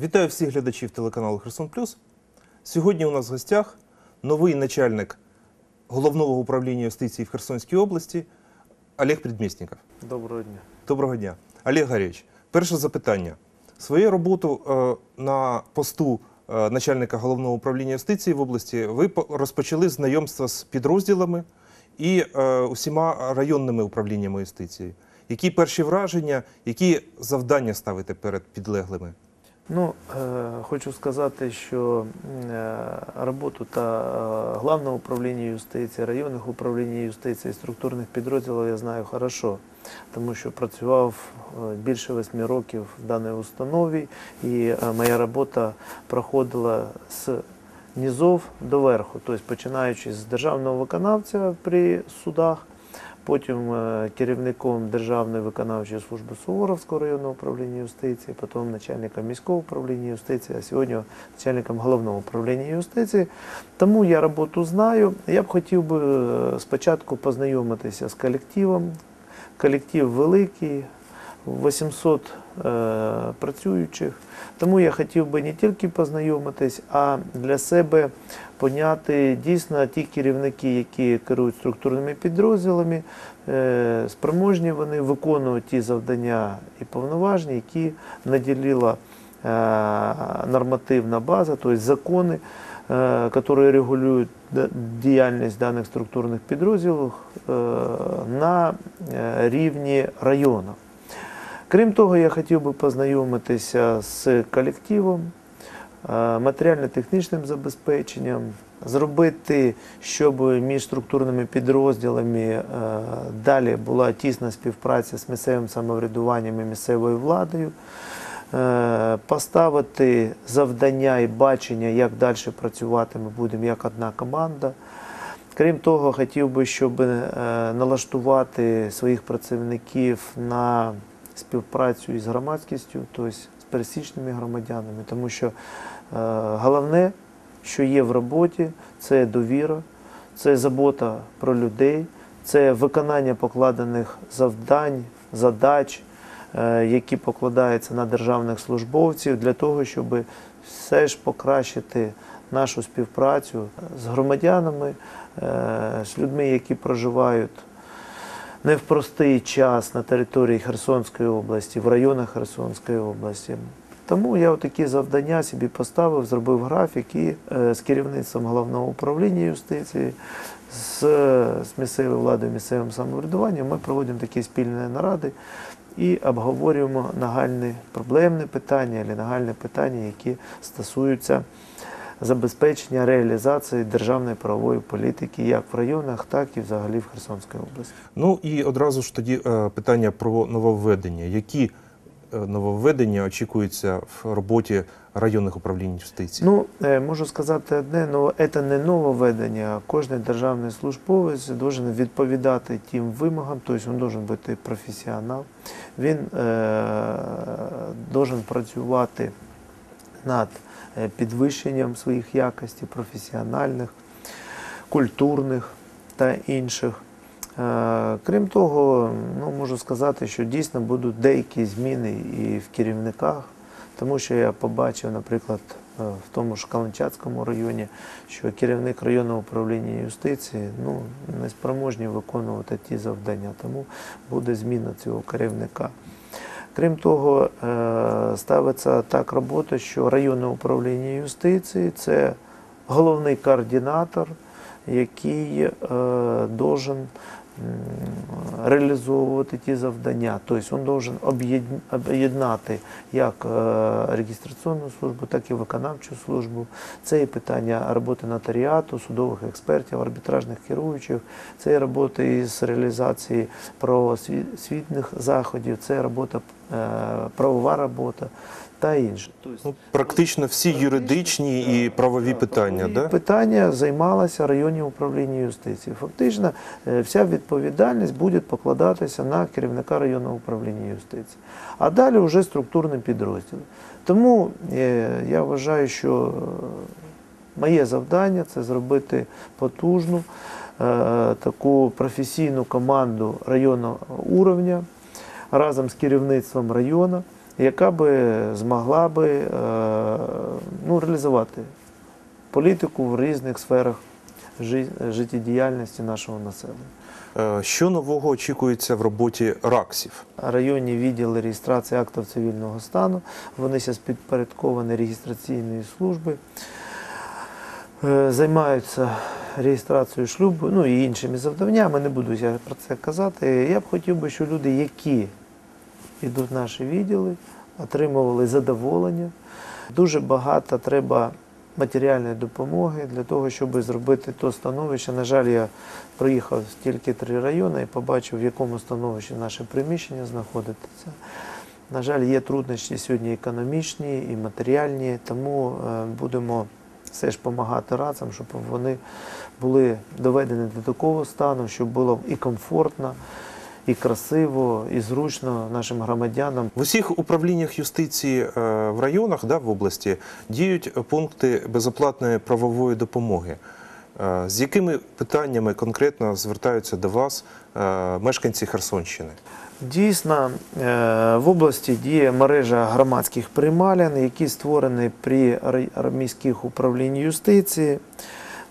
Вітаю всіх глядачів телеканалу Херсон Плюс. Сьогодні у нас в гостях новий начальник головного управління юстиції в Херсонській області Олег Предмістников. Доброго дня. Доброго дня. Олег Гарєвич, перше запитання. Свою роботу е, на посту е, начальника головного управління юстиції в області ви по- розпочали з знайомства з підрозділами і е, усіма районними управліннями юстиції. Які перші враження, які завдання ставите перед підлеглими? Ну, е, хочу сказати, що е, роботу та е, Главного управління юстиції, районних управлінь юстиції, структурних підрозділів я знаю хорошо, тому що працював більше восьми років в даній установі, і моя робота проходила з низов до верху, тобто починаючи з державного виконавця при судах, потім е, керівником Державної виконавчої служби Суворовського районного управління юстиції, потім начальником міського управління юстиції, а сьогодні начальником головного управління юстиції. Тому я роботу знаю. Я б хотів би е, спочатку познайомитися з колективом. Колектив великий, 800 е, працюючих. Тому я хотів би не тільки познайомитись, а для себе поняти дійсно ті керівники, які керують структурними підрозділами, е, спроможні вони виконувати ті завдання і повноваження, які наділила е, нормативна база, тобто закони, е, которые регулюють діяльність даних структурних підрозділів е, на е, рівні району. Крім того, я хотів би познайомитися з колективом, е, матеріально-технічним забезпеченням, зробити, щоб між структурними підрозділами е, далі була тісна співпраця з місцевим самоврядуванням і місцевою владою, е, поставити завдання і бачення, як далі працювати ми будемо як одна команда. Крім того, хотів би, щоб налаштувати своїх працівників на співпрацю із громадськістю, тобто з пересічними громадянами, тому що е, головне, що є в роботі, це довіра, це забота про людей, це виконання покладених завдань, задач, е, які покладаються на державних службовців, для того, щоб все ж покращити нашу співпрацю з громадянами, е, з людьми, які проживають не в простий час на території Херсонської області, в районах Херсонської області. Тому я такі завдання собі поставив, зробив графік і е, з керівництвом головного управління юстиції, з, з місцевою владою, місцевим самоврядуванням ми проводимо такі спільні наради і обговорюємо нагальні проблемні питання або нагальні питання, які стосуються забезпечення реалізації державної правової політики як в районах, так і взагалі в Херсонській області. Ну і одразу ж тоді е, питання про нововведення. Які е, нововведення очікуються в роботі районних управлінь юстиції? Ну, е, можу сказати одне, ну це не нововведення. Кожен державний службовець должен відповідати тим вимогам, тобто він должен бути професіонал. Він должен працювати над е, підвищенням своїх якостей професіональних, культурних та інших. Е, Крім того, ну, можу сказати, що дійсно будуть деякі зміни і в керівниках, тому що я побачив, наприклад, е, в тому ж Каланчацькому районі, що керівник районного управління юстиції ну, не спроможні виконувати ті завдання, тому буде зміна цього керівника. Крім того, е, ставиться так робота, що районне управління юстиції це головний координатор, який е, реалізовувати ті завдання. Тобто він должен об'єдн- об'єднати як е, реєстраційну службу, так і виконавчу службу. Це і питання роботи нотаріату, судових експертів, арбітражних керуючих, це і робота із реалізації правоосвітних заходів, це робота, е, правова робота та інше. Ну, практично всі юридичні і правові питання, да? питання займалося районні управління юстиції. Фактично, е, вся відповідальність буде покладатися на керівника районного управління юстиції. А далі вже структурні підрозділи. Тому е, я вважаю, що е, моє завдання це зробити потужну таку професійну команду районного уровня разом з керівництвом району, яка би змогла би е, ну, реалізувати політику в різних сферах життєдіяльності нашого населення. Е, Що нового очікується в роботі РАКСів? Районні відділи реєстрації актів цивільного стану, вони зараз підпорядковані реєстраційної служби, е, займаються реєстрацією шлюбу, ну і іншими завданнями. Не буду я про це казати. Я б хотів би, щоб люди, які йдуть наші відділи, отримували задоволення. Дуже багато треба матеріальної допомоги для того, щоб зробити то становище. На жаль, я проїхав тільки три райони і побачив, в якому становищі наше приміщення знаходиться. На жаль, є труднощі сьогодні економічні і матеріальні, тому е, будемо все ж допомагати радцям, щоб вони були доведені до такого стану, щоб було і комфортно, і красиво, і зручно нашим громадянам. В усіх управліннях юстиції е, в районах да, в області діють пункти безоплатної правової допомоги. Е, З якими питаннями конкретно звертаються до вас е, мешканці Херсонщини? Дійсно, в області діє мережа громадських приймалень, які створені при міських управлінні юстиції.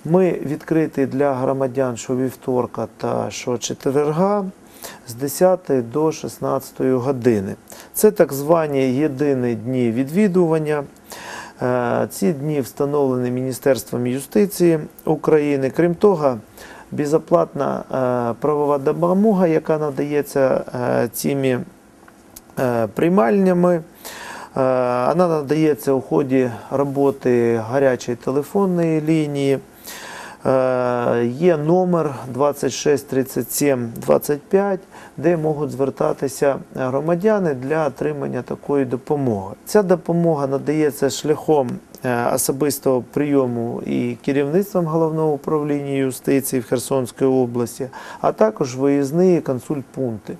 Ми відкриті для громадян щовівторка та щочетверга з 10 до 16 години. Це так звані єдині дні відвідування. Е, Ці дні встановлені Міністерством юстиції України. Крім того, безоплатна е, правова допомога, яка надається е, цими приймальнями. Вона надається у ході роботи гарячої телефонної лінії. Е, Є номер 26 37 25, де можуть звертатися громадяни для отримання такої допомоги. Ця допомога надається шляхом е, особистого прийому і керівництвом головного управління юстиції в Херсонській області, а також виїзні консультпункти.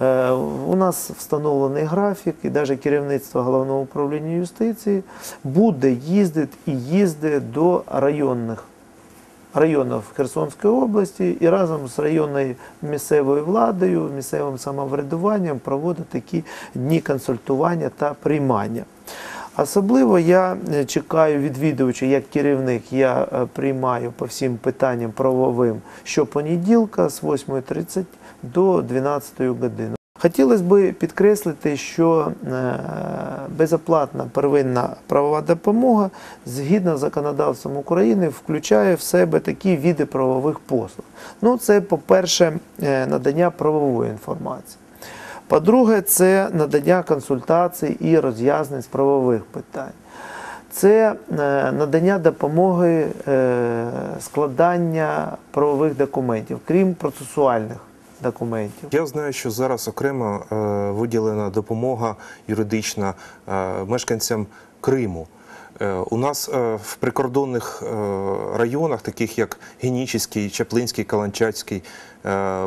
Е, У нас встановлений графік, і навіть керівництво головного управління юстиції буде їздити і їздить до районних районів Херсонської області і разом з районною місцевою владою, місцевим самоврядуванням проводить такі дні консультування та приймання. Особливо я е, чекаю відвідувачів, як керівник, я е, приймаю по всім питанням правовим щопонеділка з 8.30 до 12 години. Хотілося б підкреслити, що е, безоплатна первинна правова допомога згідно з законодавством України включає в себе такі види правових послуг. Ну, це, по-перше, е, надання правової інформації. По-друге, це надання консультацій і роз'яснень з правових питань. Це е, надання допомоги складання правових документів, крім процесуальних документів. Я знаю, що зараз окремо е, виділена допомога юридична е, мешканцям Криму. Е, У нас в прикордонних районах, таких як Генічеський, Чаплинський, Каланчацький,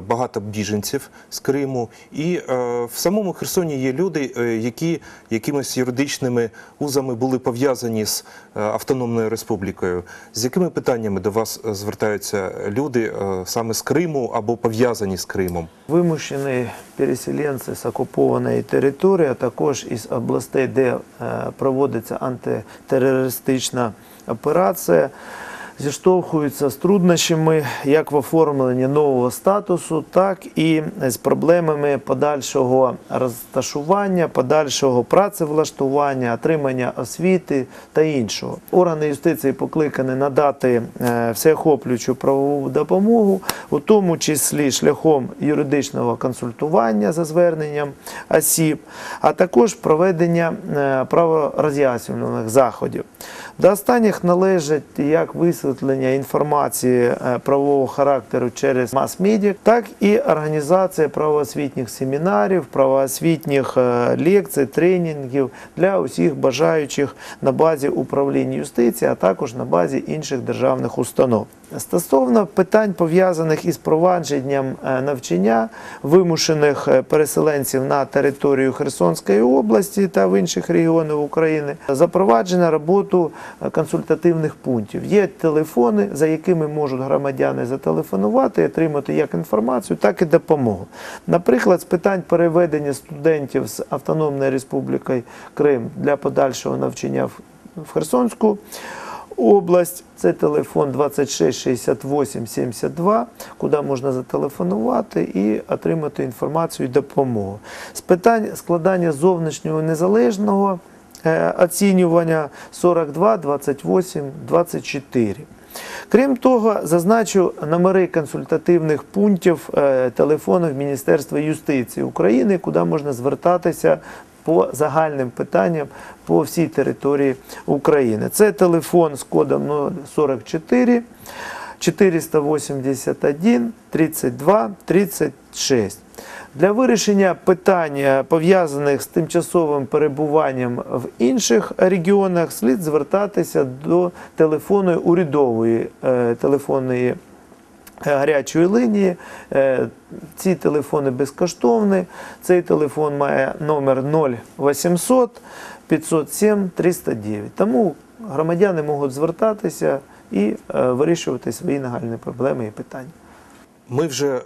багато біженців з Криму. І е, в самому Херсоні є люди, е, які якимись юридичними узами були пов'язані з е, Автономною Республікою. З якими питаннями до вас е, звертаються люди е, саме з Криму або пов'язані з Кримом? Вимушені переселенці з окупованої території, а також із областей, де е, проводиться антитерористична операція, зіштовхуються з труднощами як в оформленні нового статусу, так і з проблемами подальшого розташування, подальшого працевлаштування, отримання освіти та іншого. Органи юстиції покликані надати е, всеохоплюючу правову допомогу, у тому числі шляхом юридичного консультування за зверненням осіб, а також проведення е, правороз'яснювальних заходів. До останніх належить як висвітлення інформації е, правового характеру через мас-медіа, так і організація правоосвітніх семінарів, правоосвітніх е, лекцій, тренінгів для усіх бажаючих на базі управління юстиції, а також на базі інших державних установ. Стосовно питань пов'язаних із провадженням е, навчання вимушених переселенців на територію Херсонської області та в інших регіонах України, запроваджено роботу консультативних пунктів. Є телефони, за якими можуть громадяни зателефонувати і отримати як інформацію, так і допомогу. Наприклад, з питань переведення студентів з Автономної Республіки Крим для подальшого навчання в- Херсонську область. Це телефон 26 68 72, куди можна зателефонувати і отримати інформацію і допомогу. З питань складання зовнішнього незалежного е, оцінювання 42 28 24. Крім того, зазначу номери консультативних пунктів е, телефонів Міністерства юстиції України, куди можна звертатися по загальним питанням по всій території України. Це телефон з кодом 044 481 32 36. Для вирішення питань, пов'язаних з тимчасовим перебуванням в інших регіонах, слід звертатися до телефонної урядової е, телефонної е, гарячої лінії. Е, Ці телефони безкоштовні. Цей телефон має номер 0800 507 309. Тому громадяни можуть звертатися і вирішувати свої нагальні проблеми і питання. Ми вже е,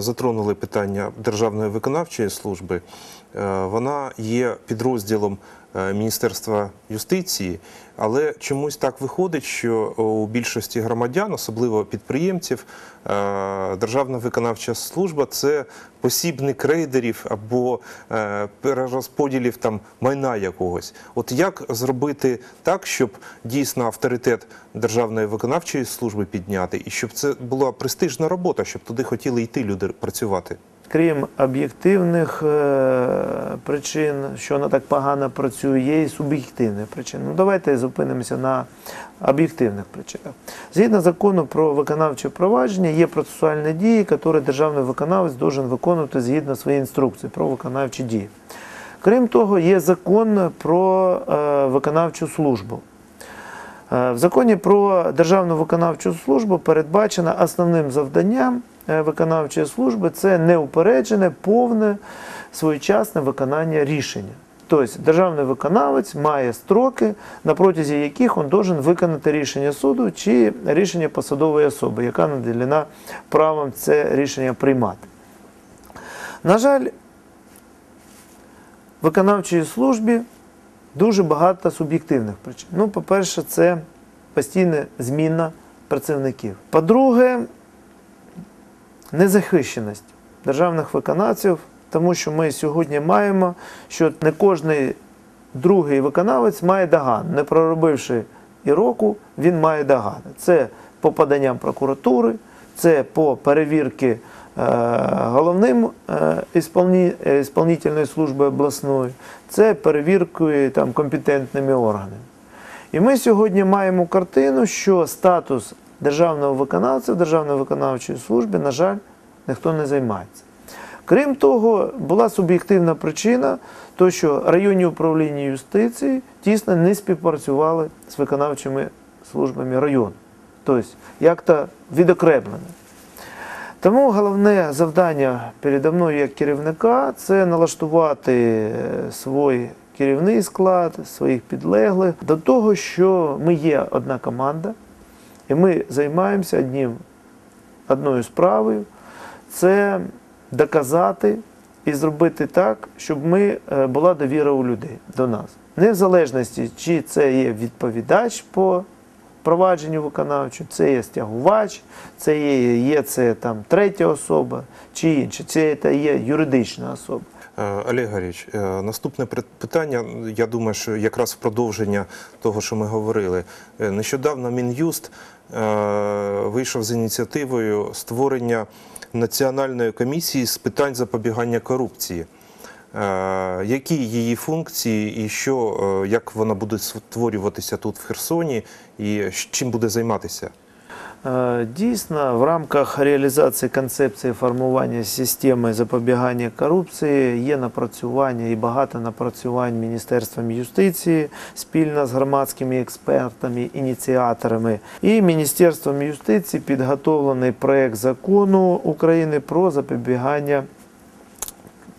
затронули питання Державної виконавчої служби. Е, вона є підрозділом Міністерства юстиції, але чомусь так виходить, що у більшості громадян, особливо підприємців, е, Державна виконавча служба це посібник рейдерів або е, перерозподілів там майна якогось. От як зробити так, щоб дійсно авторитет Державної виконавчої служби підняти, і щоб це була престижна робота, щоб туди хотіли йти люди працювати? Крім об'єктивних е, причин, що вона так погано працює, є і суб'єктивні причини. Ну давайте зупинимося на об'єктивних причинах. Згідно закону про виконавче провадження, є процесуальні дії, які державний виконавець должен виконувати згідно своєї інструкції про виконавчі дії. Крім того, є закон про е, виконавчу службу. Е, В законі про Державну виконавчу службу передбачено основним завданням виконавчої служби це неупереджене, повне, своєчасне виконання рішення. Тобто державний виконавець має строки, на протязі яких він должен виконати рішення суду чи рішення посадової особи, яка наділена правом це рішення приймати. На жаль, в виконавчій службі дуже багато суб'єктивних причин. Ну, по-перше, це постійна зміна працівників. По-друге, незахищеність державних виконавців, тому що ми сьогодні маємо, що не кожний другий виконавець має доган. Не проробивши і року, він має догани. Це по поданням прокуратури, це по перевірки е, головним е, ісполні- е, служби обласної, це перевіркою там, компетентними органами. І ми сьогодні маємо картину, що статус державного виконавця в Державної виконавчої службі, на жаль, ніхто не займається. Крім того, була суб'єктивна причина, то що районні управління юстиції тісно не співпрацювали з виконавчими службами району. Тобто, як-то відокремлено. Тому головне завдання передо мною як керівника це налаштувати е, свій керівний склад, своїх підлеглих до того, що ми є одна команда, і ми займаємося одним, одною справою це доказати і зробити так, щоб ми, е, була довіра у людей до нас. Не в залежності, чи це є відповідач по провадженню виконавчому, це є стягувач, це є, є це там третя особа чи інше, це є юридична особа. Е, Олег Гаріч, е, наступне питання, я думаю, що якраз в продовження того, що ми говорили. Е, Нещодавно Мін'юст вийшов з ініціативою створення національної комісії з питань запобігання корупції. Які її функції і що, як вона буде створюватися тут в Херсоні, і чим буде займатися? Е, Дійсно, в рамках реалізації концепції формування системи запобігання корупції є напрацювання і багато напрацювань Міністерством юстиції спільно з громадськими експертами, ініціаторами. І Міністерством юстиції підготовлений проект закону України про запобігання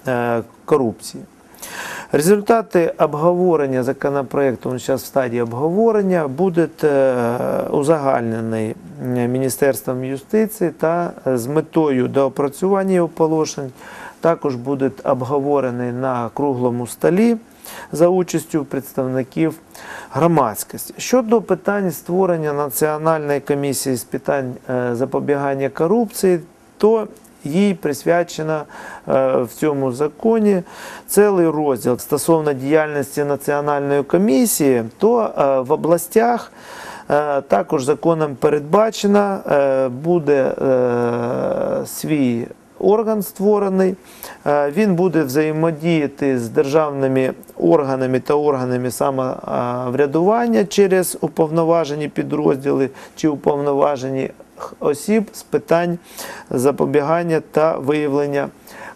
е, корупції. Результати обговорення законопроекту, він зараз в стадії обговорення, буде е, узагальнений е, Міністерством юстиції та е, з метою доопрацювання його положень також буде обговорений на круглому столі за участю представників громадськості. Щодо питань створення Національної комісії з питань запобігання корупції, то їй присвячено е, в цьому законі цілий розділ стосовно діяльності Національної комісії, то е, в областях е, також законом передбачено, буде свій орган створений. Він буде взаємодіяти з державними органами та органами самоврядування через уповноважені підрозділи чи уповноважені осіб з питань запобігання та виявлення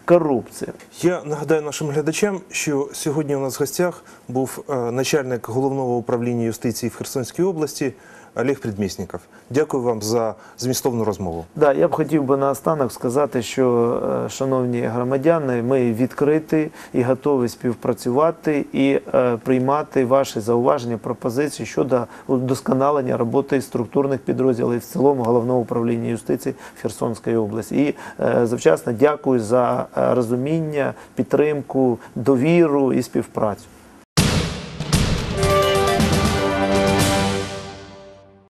корупції. Я нагадаю нашим глядачам, що сьогодні у нас в гостях був е, начальник головного управління юстиції в Херсонській області Олег Предмісніков. Дякую вам за змістовну розмову. Да, я б хотів би наостанок сказати, що, е, шановні громадяни, ми відкриті і готові співпрацювати і е, приймати ваші зауваження, пропозиції щодо удосконалення роботи структурних підрозділів в цілому головного управління юстиції в Херсонській області. І е, завчасно дякую за розуміння, підтримку, довіру і співпрацю.